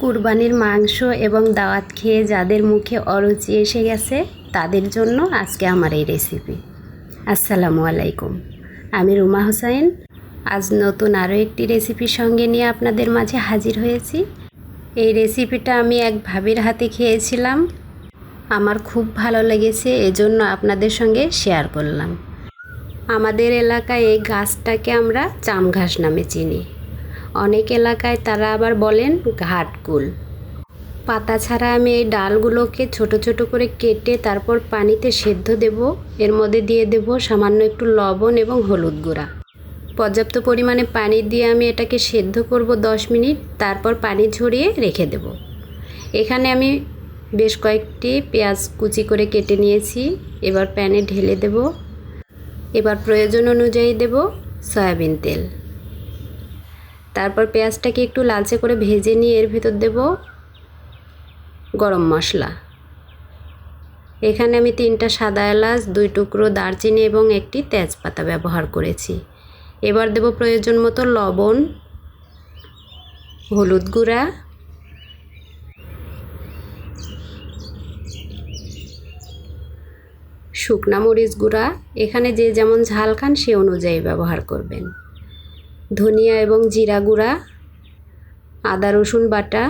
কুরবানির মাংস এবং দাওয়াত খেয়ে যাদের মুখে অরুচি এসে গেছে, তাদের জন্য আজকে আমার এই রেসিপি আসসালামু আলাইকুম। আমি রুমা হোসাইন। আজ নতুন আরও একটি রেসিপির সঙ্গে নিয়ে আপনাদের মাঝে হাজির হয়েছি। এই রেসিপিটা আমি এক ভাবির হাতে খেয়েছিলাম। আমার খুব ভালো লেগেছে, এজন্য আপনাদের সঙ্গে শেয়ার করলাম। আমাদের এলাকায় এই গাছটাকে আমরা চাম ঘাস নামে চিনি। অনেক এলাকায় তারা আবার বলেন ঘাটকুল। পাতা ছাড়া আমি এই ডালগুলোকে ছোট ছোট করে কেটে তারপর পানিতে সেদ্ধ দেব। এর মধ্যে দিয়ে দেব সামান্য একটু লবণ এবং হলুদ গুঁড়া। পর্যাপ্ত পরিমাণে পানি দিয়ে আমি এটাকে সেদ্ধ করব দশ মিনিট, তারপর পানি ঝরিয়ে রেখে দেব। এখানে আমি বেশ কয়েকটি পেঁয়াজ কুচি করে কেটে নিয়েছি। এবার প্যানে ঢেলে দেব। এবার প্রয়োজন অনুযায়ী দেব সয়াবিন তেল। তারপর পেঁয়াজটাকে একটু লালচে করে ভেজে নিয়ে এর ভেতর দেব গরম মশলা। এখানে আমি তিনটা সাদা এলাচ, দুই টুকরো দারচিনি এবং একটি তেজপাতা ব্যবহার করেছি। এবার দেব প্রয়োজন মতো লবণ, হলুদ গুঁড়া, শুকনা মরিচ গুঁড়া। এখানে যে যেমন ঝাল খান সে অনুযায়ী ব্যবহার করবেন। ধনিয়া এবং জিরা গুঁড়া, আদা, রসুন বাটা,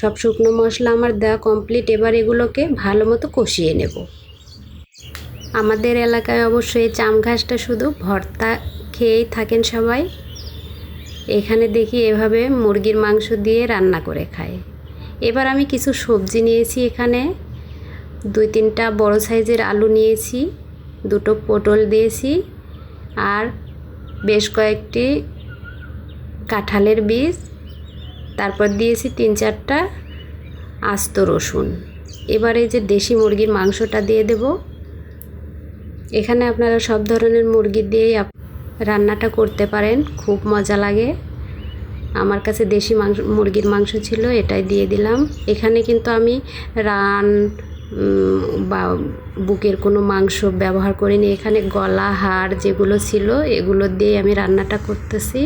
সব শুকনো মশলা আমার দেওয়া কমপ্লিট এবার এগুলোকে ভালো মতো কষিয়ে নেব। আমাদের এলাকায় অবশ্যই চাম ঘাসটা শুধু ভর্তা খেয়েই থাকেন সবাই। এখানে দেখি এভাবে মুরগির মাংস দিয়ে রান্না করে খায়। এবার আমি কিছু সবজি নিয়েছি এখানে। দুই তিনটা বড় সাইজের আলু নিয়েছি, দুটো পটল দিয়েছি, আর বেশ কয়েকটি কাঁঠালের বীজ, তারপর দিয়েছি তিন চারটা আস্ত রসুন। এবারে যে দেশি মুরগির মাংসটা দিয়ে দেব। এখানে আপনারা সব ধরনের মুরগি দিয়েই রান্নাটা করতে পারেন, খুব মজা লাগে। আমার কাছে দেশি মাংস মুরগির মাংস ছিল, এটাই দিয়ে দিলাম। এখানে কিন্তু আমি রান বা বুকের কোনো মাংস ব্যবহার করিনি। এখানে গলা, হাড় যেগুলো ছিল, এগুলো দিয়ে আমি রান্নাটা করতেছি।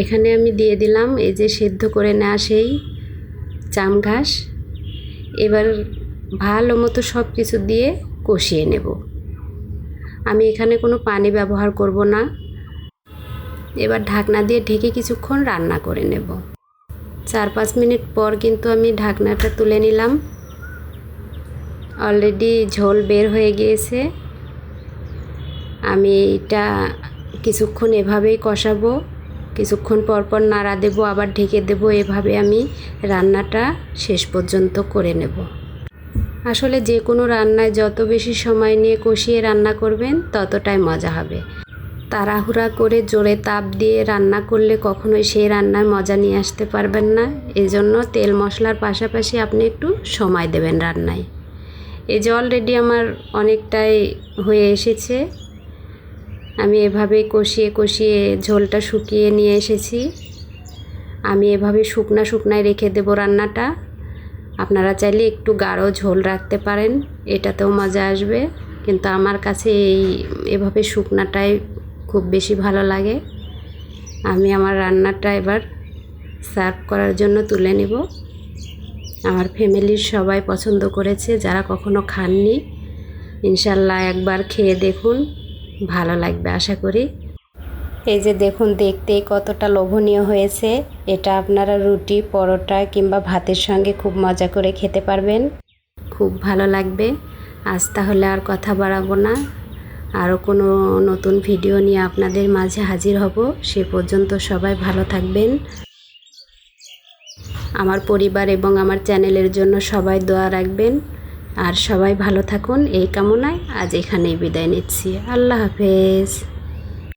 এখানে আমি দিয়ে দিলাম এই যে সেদ্ধ করে নেওয়া সেই চাম ঘাস। এবার ভালো মতো সব কিছু দিয়ে কষিয়ে নেব। আমি এখানে কোনো পানি ব্যবহার করব না। এবার ঢাকনা দিয়ে ঢেকে কিছুক্ষণ রান্না করে নেব। চার পাঁচ মিনিট পর কিন্তু আমি ঢাকনাটা তুলে নিলাম। অলরেডি ঝোল বের হয়ে গিয়েছে। আমি এটা কিছুক্ষণ এভাবেই কষাবো। কিছুক্ষণ পর পর নাড়া দেবো, আবার ঢেকে দেব। এভাবে আমি রান্নাটা শেষ পর্যন্ত করে নেব। আসলে যে কোনো রান্নায় যত বেশি সময় নিয়ে কষিয়ে রান্না করবেন, ততটাই মজা হবে। তাড়াহুড়া করে জোরে তাপ দিয়ে রান্না করলে কখনোই সেই রান্নার মজা নিয়ে আসতে পারবেন না। এজন্য তেল মশলার পাশাপাশি আপনি একটু সময় দেবেন রান্নায়। এই যে অলরেডি আমার অনেকটাই হয়ে এসেছে। আমি এভাবে কষিয়ে কষিয়ে ঝোলটা শুকিয়ে নিয়ে এসেছি। আমি এভাবে শুকনা শুকনায় রেখে দেবো রান্নাটা। আপনারা চাইলে একটু গাঢ় ঝোল রাখতে পারেন। এটাতেও মজা আসবে। কিন্তু আমার কাছে এই এভাবে শুকনাটাই খুব বেশি ভালো লাগে। আমি আমার রান্নাটা এবার সার্ভ করার জন্য তুলে নেব। আমার ফ্যামিলির সবাই পছন্দ করেছে, যারা কখনো খাননি। ইনশাল্লাহ একবার খেয়ে দেখুন, ভালো লাগবে আশা করি। এই যে দেখুন, দেখতে কতটা লোভনীয় হয়েছে। এটা আপনারা রুটি, পরোটা কিংবা ভাতের সঙ্গে খুব মজা করে খেতে পারবেন। খুব ভালো লাগবে। আজ তাহলে আর কথা বাড়াবো না। আরও কোনো নতুন ভিডিও নিয়ে আপনাদের মাঝে হাজির হব। সে পর্যন্ত সবাই ভালো থাকবেন। আমার পরিবার এবং আমার চ্যানেলের জন্য সবাই দোয়া রাখবেন। আর সবাই ভালো থাকুন। এই কামনায় আজ এখানেই বিদায় নিচ্ছি। আল্লাহ হাফেজ।